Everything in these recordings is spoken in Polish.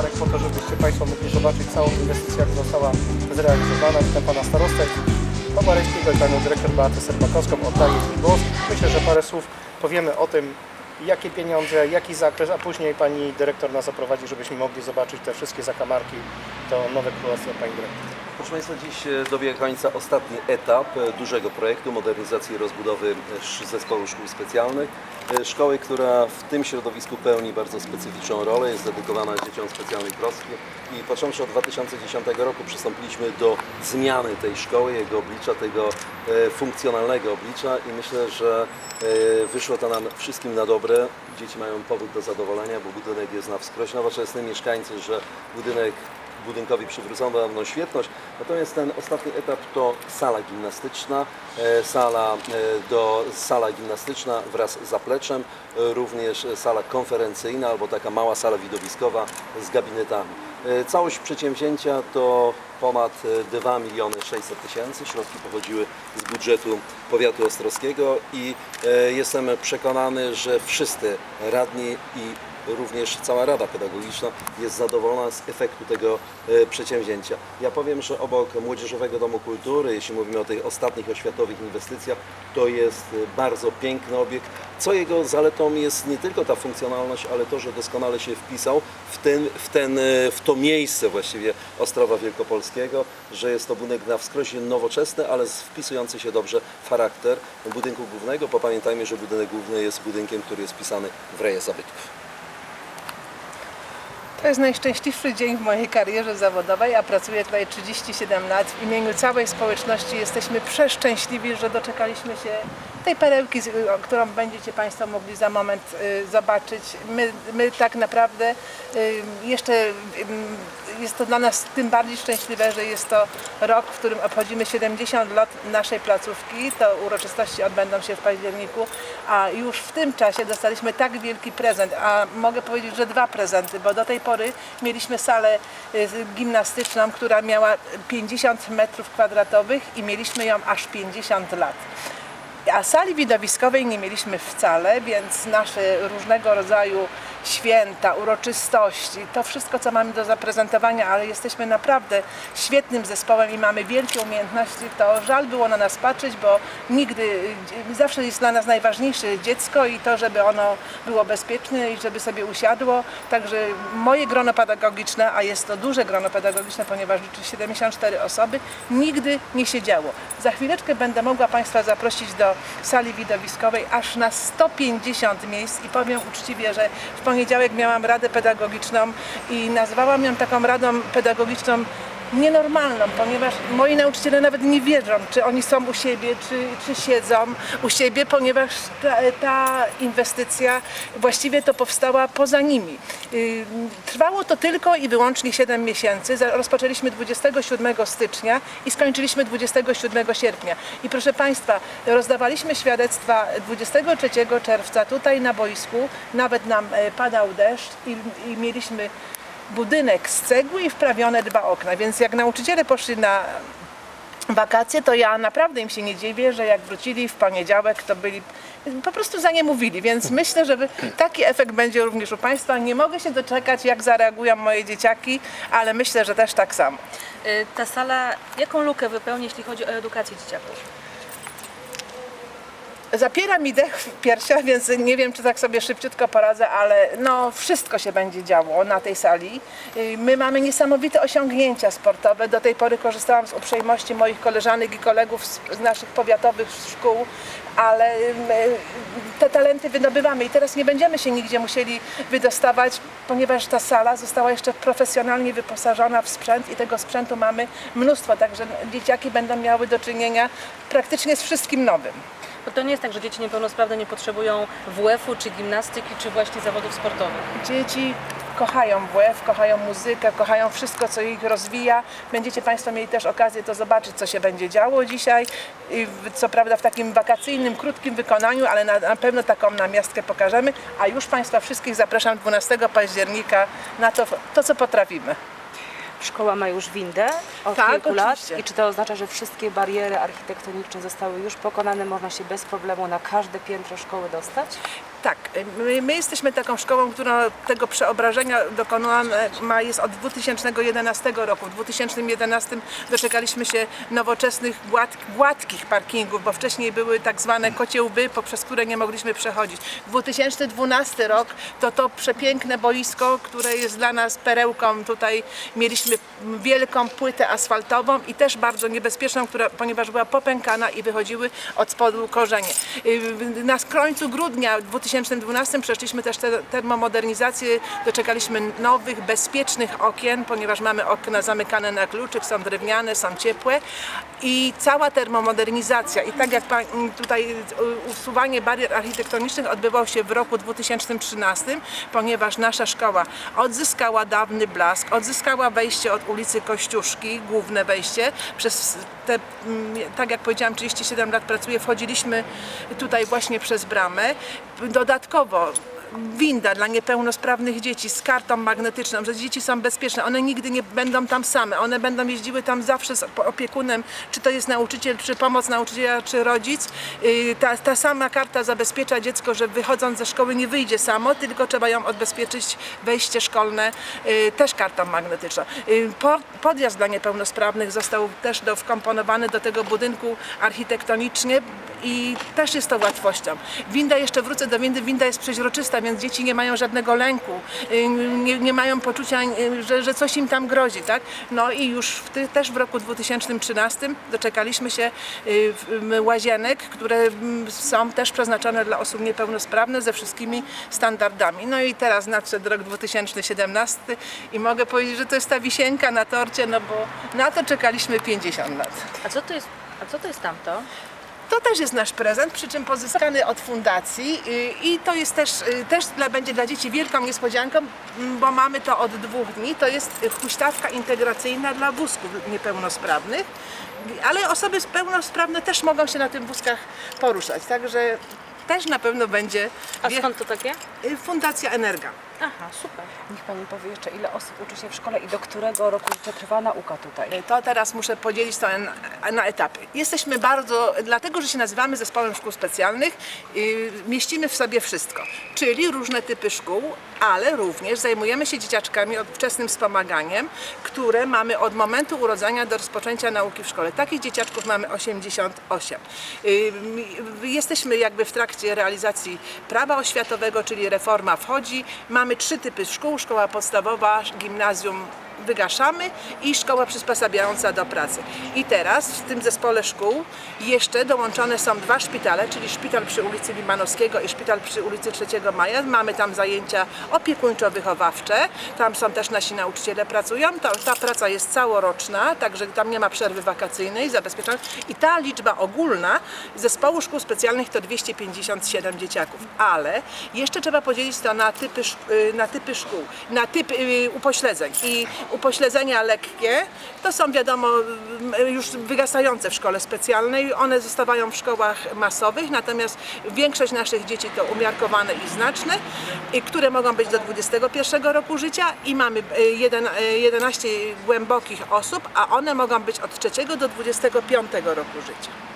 Marek po to, żebyście Państwo mogli zobaczyć całą inwestycję, jak została zrealizowana. Witam Pana Starostę Obareńskiego i Panią Dyrektor Beatę Serbakowską. Oddaję Ci głos. Myślę, że parę słów powiemy o tym, jakie pieniądze, jaki zakres, a później Pani Dyrektor nas zaprowadzi, żebyśmy mogli zobaczyć te wszystkie zakamarki to nowe królestwo pani dyrektor. Proszę Państwa, dziś e, dobiega końca ostatni etap e, dużego projektu modernizacji i rozbudowy e, zespołu szkół specjalnych. Szkoły, która w tym środowisku pełni bardzo specyficzną rolę, jest dedykowana dzieciom specjalnej troski i począwszy od 2010 roku przystąpiliśmy do zmiany tej szkoły, jego oblicza, tego funkcjonalnego oblicza i myślę, że wyszło to nam wszystkim na dobre. Dzieci mają powód do zadowolenia, bo budynek jest na wskroś nowoczesny. Mieszkańcy, że budynek budynkowi przywrócono dawną świetność. Natomiast ten ostatni etap to sala gimnastyczna, e, sala, e, do, sala gimnastyczna wraz z zapleczem, również sala konferencyjna albo taka mała sala widowiskowa z gabinetami. E, Całość przedsięwzięcia to ponad e, 2 miliony 600 tysięcy. Środki pochodziły z budżetu powiatu ostrowskiego i jestem przekonany, że wszyscy radni i również cała Rada Pedagogiczna jest zadowolona z efektu tego e, przedsięwzięcia. Ja powiem, że obok Młodzieżowego Domu Kultury, jeśli mówimy o tych ostatnich oświatowych inwestycjach, to jest e, bardzo piękny obiekt, co jego zaletą jest nie tylko ta funkcjonalność, ale to, że doskonale się wpisał w, ten, w, ten, e, w to miejsce właściwie Ostrowa Wielkopolskiego, że jest to budynek na wskroś nowoczesny, ale wpisujący się dobrze w charakter budynku głównego, bo pamiętajmy, że budynek główny jest budynkiem, który jest wpisany w rejestr zabytków. To jest najszczęśliwszy dzień w mojej karierze zawodowej, a pracuję tutaj 37 lat. W imieniu całej społeczności jesteśmy przeszczęśliwi, że doczekaliśmy się tej perełki, którą będziecie Państwo mogli za moment y, zobaczyć. My, my tak naprawdę y, jeszcze y, jest to dla nas tym bardziej szczęśliwe, że jest to rok, w którym obchodzimy 70 lat naszej placówki. To uroczystości odbędą się w październiku, a już w tym czasie dostaliśmy tak wielki prezent, a mogę powiedzieć, że dwa prezenty, bo do tej pory mieliśmy salę y, gimnastyczną, która miała 50 metrów kwadratowych i mieliśmy ją aż 50 lat. A sali widowiskowej nie mieliśmy wcale, więc nasze różnego rodzaju święta, uroczystości, to wszystko, co mamy do zaprezentowania, ale jesteśmy naprawdę świetnym zespołem i mamy wielkie umiejętności, to żal było na nas patrzeć, bo nigdy, zawsze jest dla nas najważniejsze dziecko i to, żeby ono było bezpieczne i żeby sobie usiadło. Także moje grono pedagogiczne, a jest to duże grono pedagogiczne, ponieważ liczy 74 osoby, nigdy nie siedziało. Za chwileczkę będę mogła Państwa zaprosić do sali widowiskowej aż na 150 miejsc i powiem uczciwie, że w poniedziałek miałam radę pedagogiczną i nazwałam ją taką radą pedagogiczną nienormalną, ponieważ moi nauczyciele nawet nie wierzą, czy oni są u siebie, czy, czy siedzą u siebie, ponieważ ta, ta inwestycja właściwie to powstała poza nimi. Yy, Trwało to tylko i wyłącznie 7 miesięcy. Rozpoczęliśmy 27 stycznia i skończyliśmy 27 sierpnia. I proszę Państwa, rozdawaliśmy świadectwa 23 czerwca tutaj na boisku, nawet nam e, padał deszcz i, i mieliśmy budynek z cegły i wprawione dwa okna, więc jak nauczyciele poszli na wakacje, to ja naprawdę im się nie dziwię, że jak wrócili w poniedziałek, to byli po prostu za nie mówili, więc myślę, że taki efekt będzie również u Państwa. Nie mogę się doczekać, jak zareagują moje dzieciaki, ale myślę, że też tak samo. Y, Ta sala, jaką lukę wypełni, jeśli chodzi o edukację dzieciaków? Zapiera mi dech w piersiach, więc nie wiem, czy tak sobie szybciutko poradzę, ale no wszystko się będzie działo na tej sali. Y, My mamy niesamowite osiągnięcia sportowe. Do tej pory korzystałam z uprzejmości moich koleżanek i kolegów z, naszych powiatowych szkół, ale y, te talenty wydobywamy i teraz nie będziemy się nigdzie musieli wydostawać, ponieważ ta sala została jeszcze profesjonalnie wyposażona w sprzęt i tego sprzętu mamy mnóstwo, także dzieciaki będą miały do czynienia praktycznie z wszystkim nowym. Bo to nie jest tak, że dzieci niepełnosprawne nie potrzebują WF-u, czy gimnastyki, czy właśnie zawodów sportowych. Dzieci kochają WF, kochają muzykę, kochają wszystko, co ich rozwija. Będziecie Państwo mieli też okazję to zobaczyć, co się będzie działo dzisiaj. I co prawda w takim wakacyjnym, krótkim wykonaniu, ale na, na pewno taką namiastkę pokażemy. A już Państwa wszystkich zapraszam 12 października na to, to co potrafimy. Szkoła ma już windę od Tak, kilku lat oczywiście. i czy to oznacza, że wszystkie bariery architektoniczne zostały już pokonane, można się bez problemu na każde piętro szkoły dostać? Tak, my, my jesteśmy taką szkołą, która tego przeobrażenia dokonała, e, ma, jest od 2011 roku. W 2011 doczekaliśmy się nowoczesnych, gład, gładkich parkingów, bo wcześniej były tak zwane kocie łby, poprzez które nie mogliśmy przechodzić. 2012 rok to to przepiękne boisko, które jest dla nas perełką. Tutaj mieliśmy wielką płytę asfaltową i też bardzo niebezpieczną, która, ponieważ była popękana i wychodziły od spodu korzenie. Y, Na końcu grudnia w 2012 przeszliśmy też te termomodernizację, doczekaliśmy nowych, bezpiecznych okien, ponieważ mamy okna zamykane na kluczyk, są drewniane, są ciepłe i cała termomodernizacja i tak jak pa- tutaj y, usuwanie barier architektonicznych odbywało się w roku 2013, ponieważ nasza szkoła odzyskała dawny blask, odzyskała wejście od ulicy Kościuszki, główne wejście. Przez te, mm, tak jak powiedziałam, 37 lat pracuję, wchodziliśmy tutaj właśnie przez bramę. Dodatkowo winda dla niepełnosprawnych dzieci z kartą magnetyczną, że dzieci są bezpieczne, one nigdy nie będą tam same, one będą jeździły tam zawsze z opiekunem, czy to jest nauczyciel, czy pomoc nauczyciela, czy rodzic. Yy, Ta, ta sama karta zabezpiecza dziecko, że wychodząc ze szkoły nie wyjdzie samo, tylko trzeba ją odbezpieczyć, wejście szkolne, yy, też kartą magnetyczną. Po- Podjazd dla niepełnosprawnych został też do, wkomponowany do tego budynku architektonicznie i też jest to łatwością. Winda, jeszcze wrócę do windy, winda jest przeźroczysta, więc dzieci nie mają żadnego lęku, y, nie, nie mają poczucia, y, że, że coś im tam grozi, tak? No i już w ty, też w roku 2013 doczekaliśmy się y, łazienek, które są też przeznaczone dla osób niepełnosprawnych ze wszystkimi standardami. No i teraz nadszedł rok 2017 i mogę powiedzieć, że to jest ta wisienka na torcie, no bo na to czekaliśmy 50 lat. A co to jest, a co to jest tamto? To też jest nasz prezent, przy czym pozyskany od fundacji y, i to jest też, y, też dla, będzie dla dzieci wielką niespodzianką, bo mamy to od dwóch dni. To jest y, huśtawka integracyjna dla wózków niepełnosprawnych, ale osoby pełnosprawne też mogą się na tym wózkach poruszać, także też na pewno będzie A skąd to takie? Fundacja Energa. Aha, super. Niech Pani powie jeszcze, ile osób uczy się w szkole i do którego roku życia trwa nauka tutaj? To teraz muszę podzielić to na, etapy. Jesteśmy bardzo, dlatego że się nazywamy Zespołem Szkół Specjalnych, yy, mieścimy w sobie wszystko, czyli różne typy szkół, ale również zajmujemy się dzieciaczkami od wczesnym wspomaganiem, które mamy od momentu urodzenia do rozpoczęcia nauki w szkole. Takich dzieciaczków mamy 88. Yy, Jesteśmy jakby w trakcie realizacji prawa oświatowego, czyli reforma wchodzi. Mamy trzy typy szkół, szkoła podstawowa, gimnazjum wygaszamy i szkoła przysposabiająca do pracy. I teraz w tym zespole szkół jeszcze dołączone są dwa szpitale, czyli szpital przy ulicy Limanowskiego i szpital przy ulicy 3 Maja. Mamy tam zajęcia opiekuńczo-wychowawcze, tam są też nasi nauczyciele pracują. Ta, ta praca jest całoroczna, także tam nie ma przerwy wakacyjnej zabezpieczona. I ta liczba ogólna zespołu szkół specjalnych to 257 dzieciaków, ale jeszcze trzeba podzielić to na typy, y, na typy szkół, na typy y, upośledzeń. I upośledzenia lekkie. To są wiadomo już wygasające w szkole specjalnej, one zostawają w szkołach masowych, natomiast większość naszych dzieci to umiarkowane i znaczne, które mogą być do 21 roku życia. I mamy y, jeden- y, 11 głębokich osób, a one mogą być od 3 do 25 roku życia.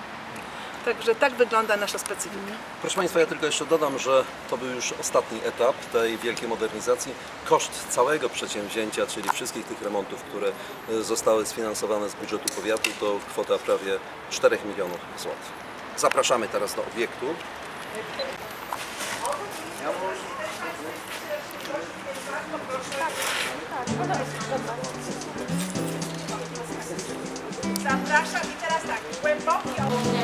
Także tak wygląda nasza specyfika. Proszę Państwa, ja tylko jeszcze dodam, że to był już ostatni etap tej wielkiej modernizacji. Koszt całego przedsięwzięcia, czyli wszystkich tych remontów, które e, zostały sfinansowane z budżetu powiatu, to kwota prawie 4 milionów złotych. Zapraszamy teraz do obiektu. Zapraszam i teraz tak, głęboki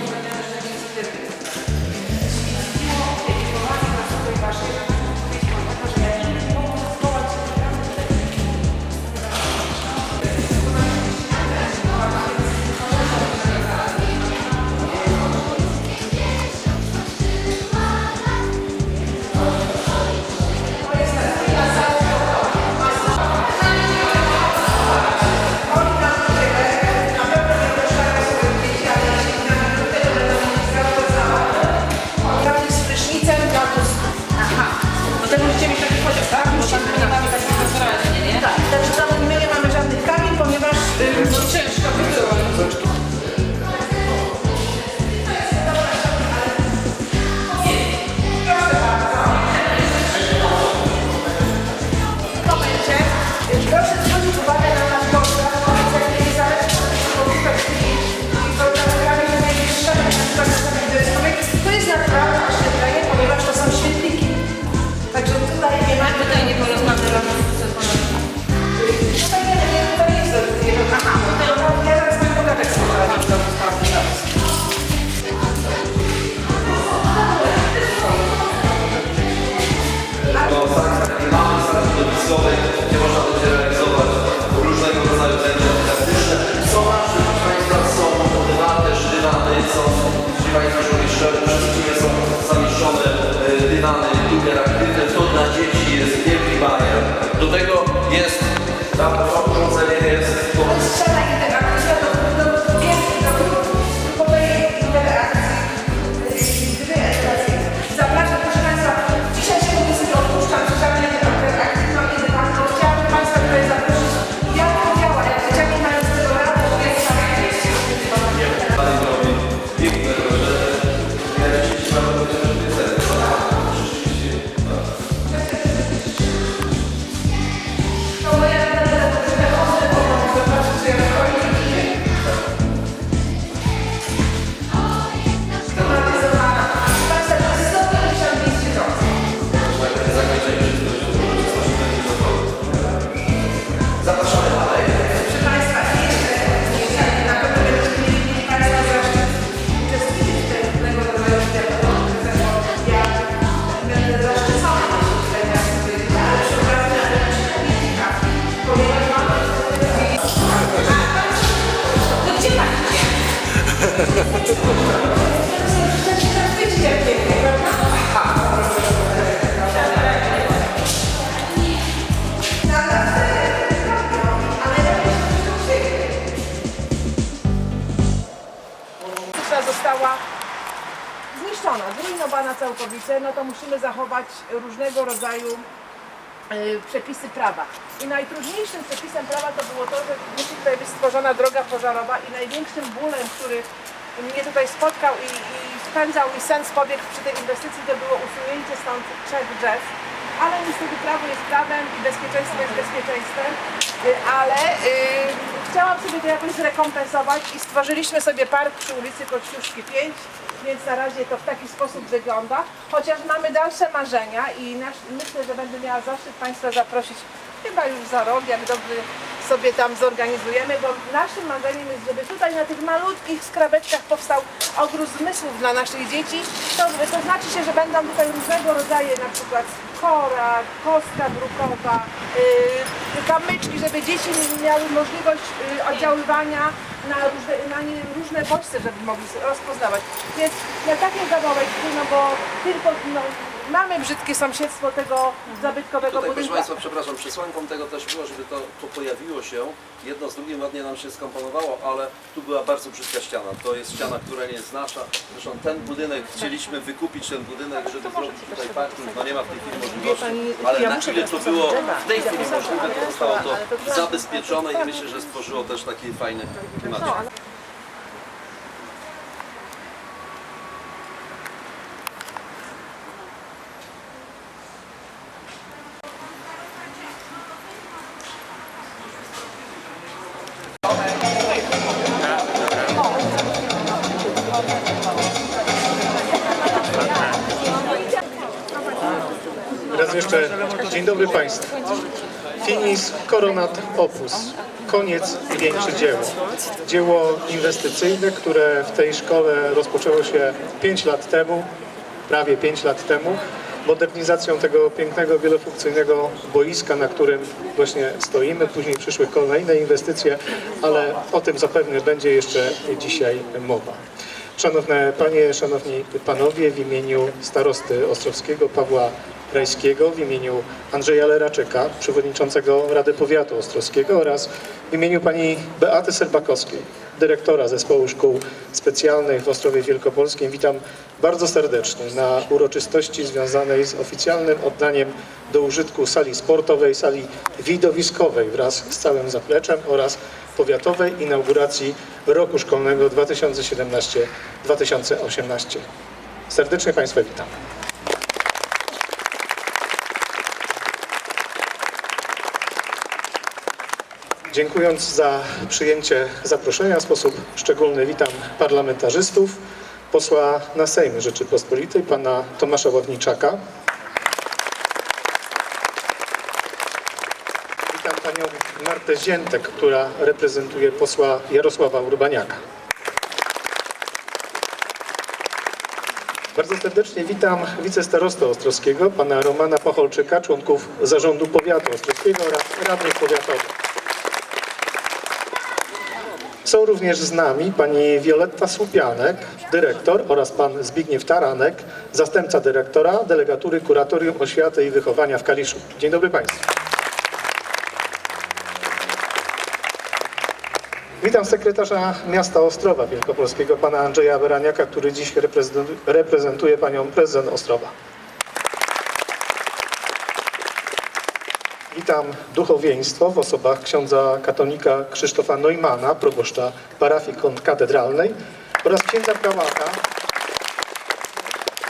Stop no to musimy zachować różnego rodzaju y, przepisy prawa. I najtrudniejszym przepisem prawa to było to, że musi tutaj być stworzona droga pożarowa i największym bólem, który mnie tutaj spotkał i, i spędzał sens pobiegł przy tej inwestycji, to było usunięcie stąd trzech drzew. Ale niestety prawo jest prawem i bezpieczeństwo jest bezpieczeństwem, y, ale y, chciałam sobie to jakoś zrekompensować i stworzyliśmy sobie park przy ulicy Kościuszki 5, więc na razie to w taki sposób wygląda. Chociaż mamy dalsze marzenia i nasz, myślę, że będę miała zaszczyt Państwa zaprosić chyba już za rok, jak dobrze sobie tam zorganizujemy, bo naszym marzeniem jest, żeby tutaj na tych malutkich skraweczkach powstał ogród zmysłów dla naszych dzieci. To, to znaczy się, że będą tutaj różnego rodzaju na przykład kora, kostka brukowa, yy, kamyczki, żeby dzieci miały możliwość yy, oddziaływania na różne, na różne bodźce, żeby mogli rozpoznawać. Więc na takie zabaweczki, no bo tylko no, mamy brzydkie sąsiedztwo tego zabytkowego Tutaj, proszę budynku. Państwa, przepraszam, przesłanką tego też było, żeby to, to pojawiło się, jedno z drugim ładnie nam się skomponowało, ale tu była bardzo brzydka ściana. To jest ściana, która nie jest nasza. Zresztą ten budynek, chcieliśmy wykupić ten budynek, żeby zrobić tutaj parking, no nie ma w tej chwili możliwości, ale na ile to było w tej chwili możliwe, to zostało to zabezpieczone i myślę, że stworzyło też taki fajny klimat. Dzień dobry Państwu. Finis Coronat Opus. Koniec większe dzieło. Dzieło inwestycyjne, które w tej szkole rozpoczęło się 5 lat temu, prawie 5 lat temu, modernizacją tego pięknego, wielofunkcyjnego boiska, na którym właśnie stoimy. Później przyszły kolejne inwestycje, ale o tym zapewne będzie jeszcze dzisiaj mowa. Szanowne Panie, Szanowni Panowie, w imieniu starosty Ostrowskiego Pawła Rajskiego, w imieniu Andrzeja Leraczyka, przewodniczącego Rady Powiatu Ostrowskiego oraz w imieniu pani Beaty Serbakowskiej, dyrektora Zespołu Szkół Specjalnych w Ostrowie Wielkopolskim witam bardzo serdecznie na uroczystości związanej z oficjalnym oddaniem do użytku sali sportowej, sali widowiskowej wraz z całym zapleczem oraz powiatowej inauguracji roku szkolnego 2017-2018. Serdecznie Państwa witam. Dziękując za przyjęcie zaproszenia w sposób szczególny witam parlamentarzystów, posła na Sejm Rzeczypospolitej, pana Tomasza Ławniczaka. Witam panią Martę Ziętek, która reprezentuje posła Jarosława Urbaniaka. Bardzo serdecznie witam wicestarostę Ostrowskiego, pana Romana Pacholczyka, członków zarządu powiatu ostrowskiego oraz radnych powiatowych. Są również z nami pani Wioletta Słupianek, dyrektor oraz pan Zbigniew Taranek, zastępca dyrektora delegatury Kuratorium Oświaty i Wychowania w Kaliszu. Dzień dobry Państwu. Witam sekretarza miasta Ostrowa Wielkopolskiego, pana Andrzeja Beraniaka, który dziś reprezentu- reprezentuje panią prezydent Ostrowa. Witam duchowieństwo w osobach księdza katonika Krzysztofa Neumana, proboszcza parafii katedralnej oraz księdza prałata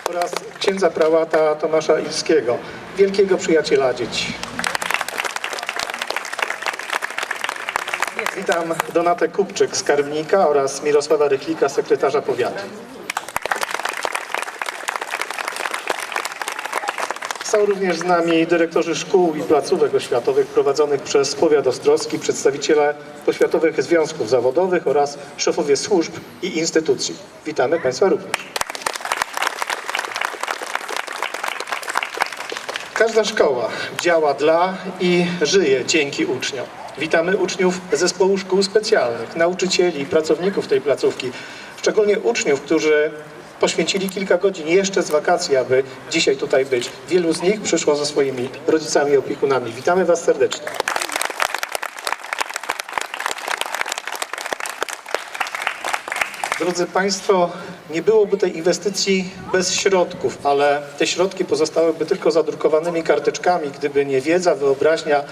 oraz księdza prałata Tomasza Ilskiego, wielkiego przyjaciela dzieci. Witam Donatę Kupczyk, skarbnika oraz Mirosława Rychlika, sekretarza powiatu. Są również z nami dyrektorzy szkół i placówek oświatowych prowadzonych przez powiat ostrowski, przedstawiciele poświatowych związków zawodowych oraz szefowie służb i instytucji. Witamy Państwa również. Każda szkoła działa dla i żyje dzięki uczniom. Witamy uczniów Zespołu Szkół Specjalnych, nauczycieli, pracowników tej placówki, szczególnie uczniów, którzy poświęcili kilka godzin jeszcze z wakacji, aby dzisiaj tutaj być. Wielu z nich przyszło ze swoimi rodzicami i opiekunami. Witamy Was serdecznie. Drodzy Państwo, nie byłoby tej inwestycji bez środków, ale te środki pozostałyby tylko zadrukowanymi karteczkami, gdyby nie wiedza, wyobraźnia,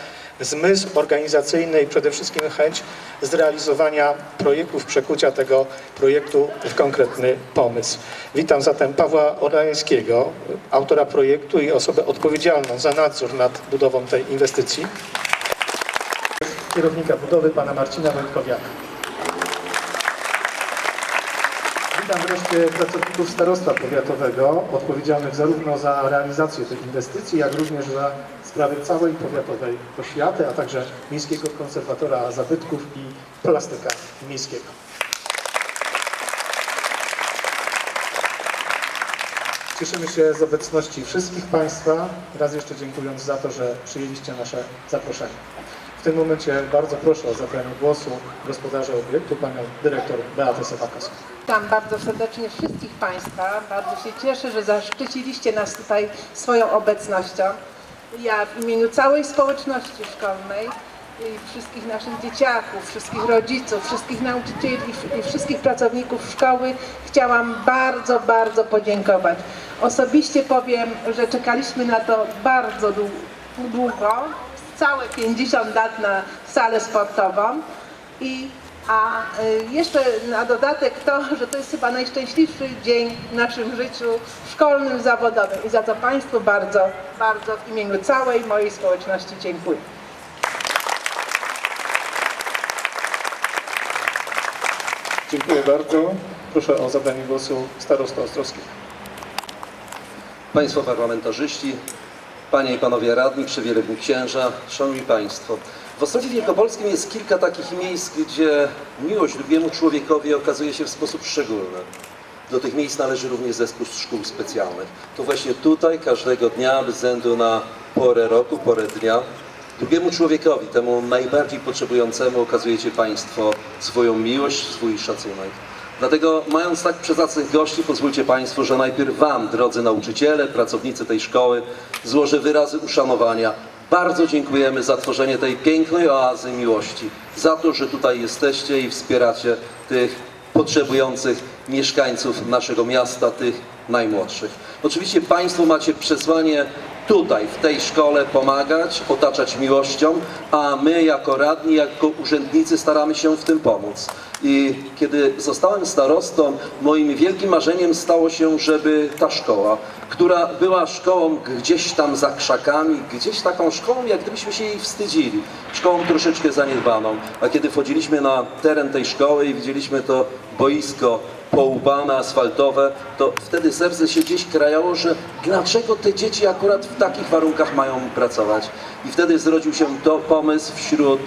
zmysł organizacyjny i przede wszystkim chęć zrealizowania projektów, przekucia tego projektu w konkretny pomysł. Witam zatem Pawła Orlańskiego, autora projektu i osobę odpowiedzialną za nadzór nad budową tej inwestycji. Kierownika budowy, pana Marcina Wojtkowiaka. Witam wreszcie pracowników Starostwa Powiatowego, odpowiedzialnych zarówno za realizację tych inwestycji, jak również za sprawy całej powiatowej oświaty, a także Miejskiego Konserwatora Zabytków i Plastyka Miejskiego. Cieszymy się z obecności wszystkich Państwa. Raz jeszcze dziękując za to, że przyjęliście nasze zaproszenie. W tym momencie bardzo proszę o zabranie głosu gospodarza obiektu, panią dyrektor Beatę Sewakowską. Witam bardzo serdecznie wszystkich Państwa. Bardzo się cieszę, że zaszczyciliście nas tutaj swoją obecnością. Ja w imieniu całej społeczności szkolnej i wszystkich naszych dzieciaków, wszystkich rodziców, wszystkich nauczycieli i wszystkich pracowników szkoły chciałam bardzo, bardzo podziękować. Osobiście powiem, że czekaliśmy na to bardzo dłu- długo, całe 50 lat na salę sportową i a y, jeszcze na dodatek to, że to jest chyba najszczęśliwszy dzień w naszym życiu szkolnym, zawodowym i za to Państwu bardzo, bardzo w imieniu całej mojej społeczności dziękuję. Dziękuję bardzo. Proszę o zabranie głosu starosta Ostrowskiego. Państwo parlamentarzyści, Panie i Panowie Radni, Przewielebni Księża, Szanowni Państwo. W Ostrowie Wielkopolskim jest kilka takich miejsc, gdzie miłość drugiemu człowiekowi okazuje się w sposób szczególny. Do tych miejsc należy również zespół szkół specjalnych. To właśnie tutaj każdego dnia, bez względu na porę roku, porę dnia, drugiemu człowiekowi, temu najbardziej potrzebującemu, okazujecie Państwo swoją miłość, swój szacunek. Dlatego, mając tak przezacnych gości, pozwólcie Państwo, że najpierw Wam, drodzy nauczyciele, pracownicy tej szkoły, złożę wyrazy uszanowania. Bardzo dziękujemy za tworzenie tej pięknej oazy miłości, za to, że tutaj jesteście i wspieracie tych potrzebujących mieszkańców naszego miasta, tych najmłodszych. Oczywiście Państwo macie przesłanie tutaj, w tej szkole pomagać, otaczać miłością, a my jako radni, jako urzędnicy staramy się w tym pomóc. I kiedy zostałem starostą, moim wielkim marzeniem stało się, żeby ta szkoła, która była szkołą gdzieś tam za krzakami, gdzieś taką szkołą, jak gdybyśmy się jej wstydzili, szkołą troszeczkę zaniedbaną. A kiedy wchodziliśmy na teren tej szkoły i widzieliśmy to boisko połupane, asfaltowe, to wtedy serce się gdzieś krajało, że dlaczego te dzieci akurat w takich warunkach mają pracować. I wtedy zrodził się to pomysł wśród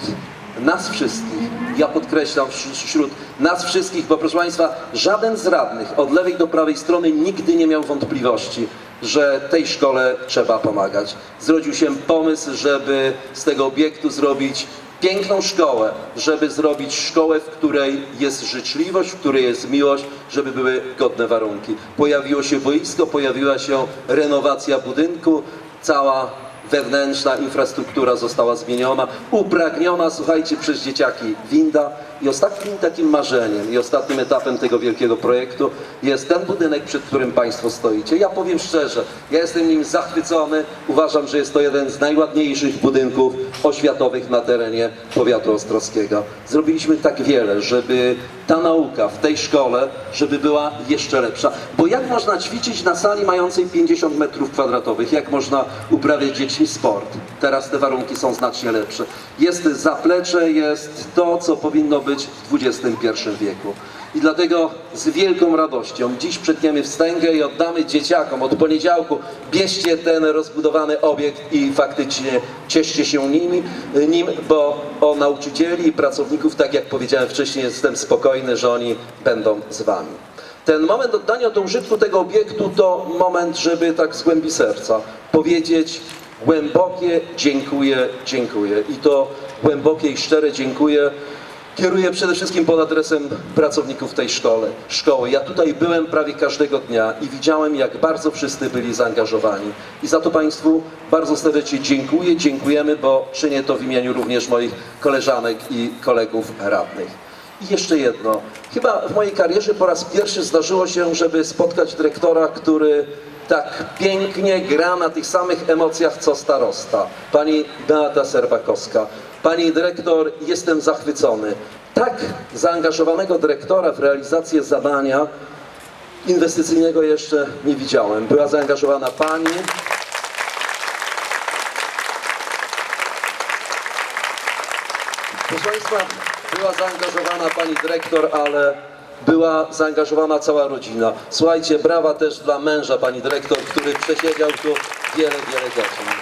nas wszystkich, ja podkreślam wśród nas wszystkich, bo proszę Państwa, żaden z radnych od lewej do prawej strony nigdy nie miał wątpliwości, że tej szkole trzeba pomagać. Zrodził się pomysł, żeby z tego obiektu zrobić piękną szkołę, żeby zrobić szkołę, w której jest życzliwość, w której jest miłość, żeby były godne warunki. Pojawiło się boisko, pojawiła się renowacja budynku, cała wewnętrzna infrastruktura została zmieniona, upragniona, słuchajcie, przez dzieciaki winda. I ostatnim takim marzeniem i ostatnim etapem tego wielkiego projektu jest ten budynek, przed którym Państwo stoicie. Ja powiem szczerze, ja jestem nim zachwycony. Uważam, że jest to jeden z najładniejszych budynków oświatowych na terenie powiatu ostrowskiego. Zrobiliśmy tak wiele, żeby ta nauka w tej szkole, żeby była jeszcze lepsza. Bo jak można ćwiczyć na sali mającej 50 metrów kwadratowych? Jak można uprawiać dziećmi sport? Teraz te warunki są znacznie lepsze. Jest zaplecze, jest to, co powinno być w XXI wieku. I dlatego z wielką radością dziś przetniemy wstęgę i oddamy dzieciakom od poniedziałku. Bierzcie ten rozbudowany obiekt i faktycznie cieszcie się nimi, nim, bo o nauczycieli i pracowników, tak jak powiedziałem wcześniej, jestem spokojny, że oni będą z wami. Ten moment oddania do użytku tego obiektu to moment, żeby tak z głębi serca powiedzieć głębokie dziękuję, dziękuję. I to głębokie i szczere dziękuję Kieruję przede wszystkim pod adresem pracowników tej szkole, szkoły. Ja tutaj byłem prawie każdego dnia i widziałem, jak bardzo wszyscy byli zaangażowani. I za to Państwu bardzo serdecznie dziękuję, dziękujemy, bo czynię to w imieniu również moich koleżanek i kolegów radnych. I jeszcze jedno. Chyba w mojej karierze po raz pierwszy zdarzyło się, żeby spotkać dyrektora, który tak pięknie gra na tych samych emocjach co starosta. Pani Beata Serbakowska. Pani dyrektor, jestem zachwycony. Tak zaangażowanego dyrektora w realizację zadania inwestycyjnego jeszcze nie widziałem. Była zaangażowana pani. Proszę Państwa, była zaangażowana pani dyrektor, ale była zaangażowana cała rodzina. Słuchajcie, brawa też dla męża pani dyrektor, który przesiedział tu wiele, wiele godzin.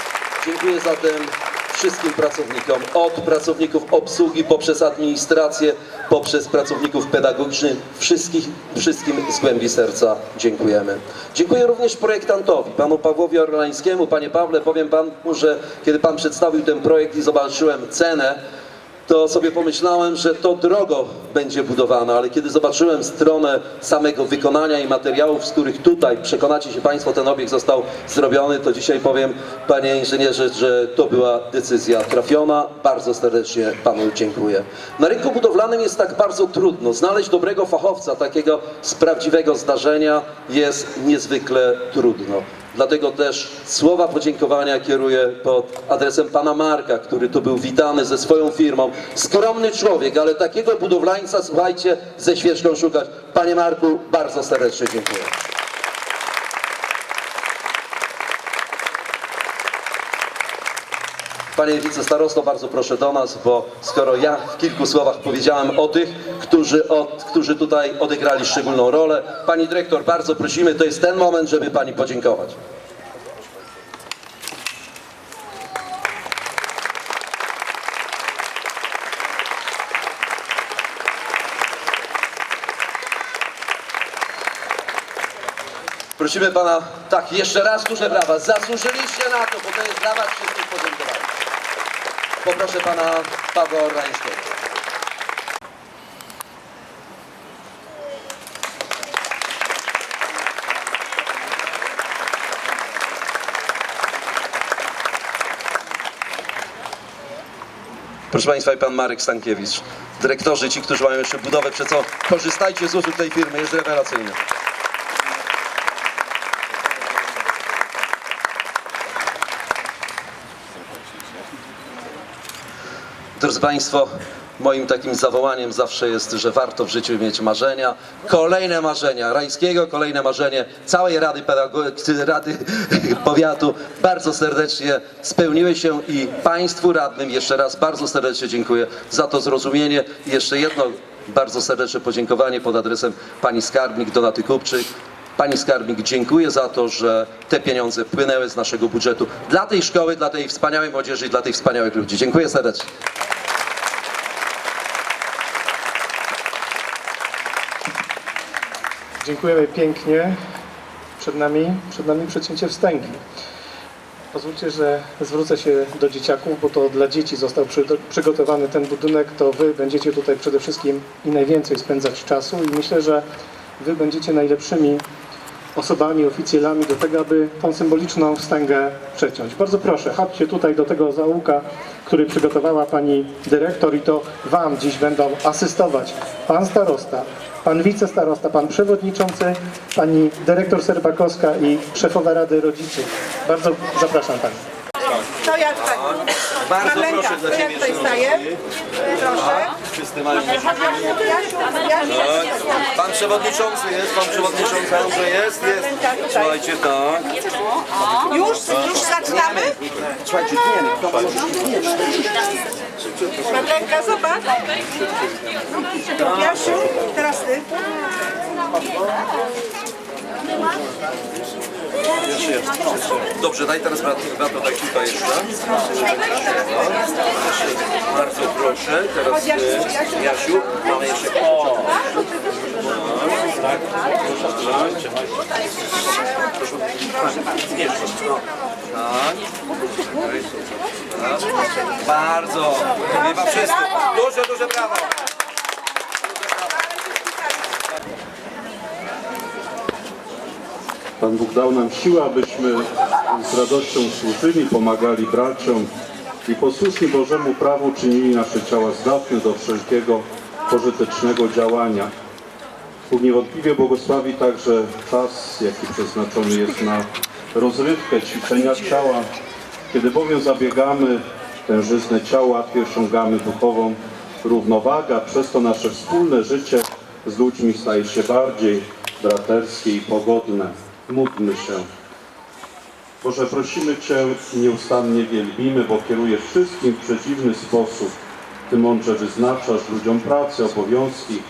Dziękuję zatem wszystkim pracownikom, od pracowników obsługi, poprzez administrację, poprzez pracowników pedagogicznych, wszystkich, wszystkim z głębi serca dziękujemy. Dziękuję również projektantowi, panu Pawłowi Orlańskiemu. Panie Pawle, powiem panu, że kiedy pan przedstawił ten projekt i zobaczyłem cenę, to sobie pomyślałem, że to drogo będzie budowane, ale kiedy zobaczyłem stronę samego wykonania i materiałów, z których tutaj, przekonacie się Państwo, ten obiekt został zrobiony, to dzisiaj powiem, Panie Inżynierze, że to była decyzja trafiona. Bardzo serdecznie Panu dziękuję. Na rynku budowlanym jest tak bardzo trudno. Znaleźć dobrego fachowca, takiego z prawdziwego zdarzenia jest niezwykle trudno. Dlatego też słowa podziękowania kieruję pod adresem pana Marka, który tu był witany ze swoją firmą. Skromny człowiek, ale takiego budowlańca, słuchajcie, ze świeczką szukać. Panie Marku, bardzo serdecznie dziękuję. Panie wicestarosto, bardzo proszę do nas, bo skoro ja w kilku słowach powiedziałem o tych, którzy, od, którzy tutaj odegrali szczególną rolę, Pani Dyrektor, bardzo prosimy, to jest ten moment, żeby Pani podziękować. Prosimy Pana, tak, jeszcze raz duże brawa. Zasłużyliście na to, bo to jest dla Was wszystkich. Poproszę Pana Pawła Orlańskiego. Proszę Państwa i Pan Marek Stankiewicz. Dyrektorzy, ci, którzy mają jeszcze budowę, przed co korzystajcie z usług tej firmy, jest rewelacyjny. Drodzy Państwo, moim takim zawołaniem zawsze jest, że warto w życiu mieć marzenia. Kolejne marzenia Rajskiego, kolejne marzenie całej Rady, Rady Powiatu bardzo serdecznie spełniły się i Państwu radnym jeszcze raz bardzo serdecznie dziękuję za to zrozumienie. Jeszcze jedno bardzo serdeczne podziękowanie pod adresem Pani Skarbnik Donaty Kupczyk. Pani Skarbnik, dziękuję za to, że te pieniądze płynęły z naszego budżetu dla tej szkoły, dla tej wspaniałej młodzieży i dla tych wspaniałych ludzi. Dziękuję serdecznie. Dziękujemy pięknie. Przed nami, przed nami przecięcie wstęgi. Pozwólcie, że zwrócę się do dzieciaków, bo to dla dzieci został przy, przygotowany ten budynek, to Wy będziecie tutaj przede wszystkim i najwięcej spędzać czasu i myślę, że Wy będziecie najlepszymi osobami, oficjalami do tego, aby tą symboliczną wstęgę przeciąć. Bardzo proszę, chodźcie tutaj do tego zaułka, który przygotowała Pani Dyrektor i to Wam dziś będą asystować Pan Starosta, Pan Wicestarosta, Pan Przewodniczący, Pani Dyrektor Serbakowska i Szefowa Rady Rodziców. Bardzo zapraszam Pani. To jak tak? Bardzo Marlenka, proszę dla to jak Ciebie, tutaj. Proszę. Wszyscy mają Jasiu, Jasiu, Tak. Pan przewodniczący jest, pan przewodniczący Andrzej jest, jest. Słuchajcie, tak. Już, już zaczynamy? Słuchajcie, nie, kto pan Marlenka, zobacz. Jasiu, teraz ty. Dobrze, daj teraz brat daj tutaj jeszcze. Bardzo proszę, teraz e, Jasiu, mamy jeszcze o. Tak, Nie, no. Tak. Bardzo. Chyba wszyscy. Duże, duże brawo. Pan Bóg dał nam siłę, abyśmy z radością służyli, pomagali braciom i posłuszni Bożemu prawu czynili nasze ciała zdatne do wszelkiego pożytecznego działania. Bóg niewątpliwie błogosławi także czas, jaki przeznaczony jest na rozrywkę, ćwiczenia ciała. Kiedy bowiem zabiegamy tężyzne ciało, łatwiej osiągamy duchową równowagę, przez to nasze wspólne życie z ludźmi staje się bardziej braterskie i pogodne. Módlmy się. Boże, prosimy Cię i nieustannie wielbimy, bo kierujesz wszystkim w przeciwny sposób. Ty mądrze wyznaczasz ludziom pracę, obowiązki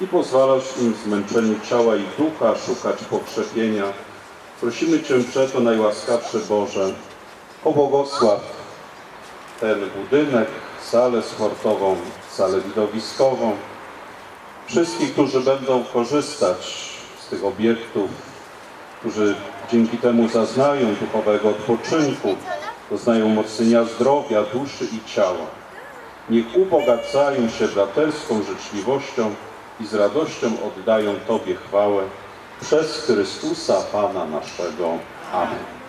i pozwalasz im w zmęczeniu ciała i ducha szukać pokrzepienia. Prosimy Cię przeto, najłaskawszy Boże, pobłogosław ten budynek, salę sportową, salę widowiskową, wszystkich, którzy będą korzystać z tych obiektów, którzy dzięki temu zaznają duchowego odpoczynku, doznają umocnienia zdrowia, duszy i ciała. Niech ubogacają się braterską życzliwością i z radością oddają Tobie chwałę przez Chrystusa Pana naszego. Amen.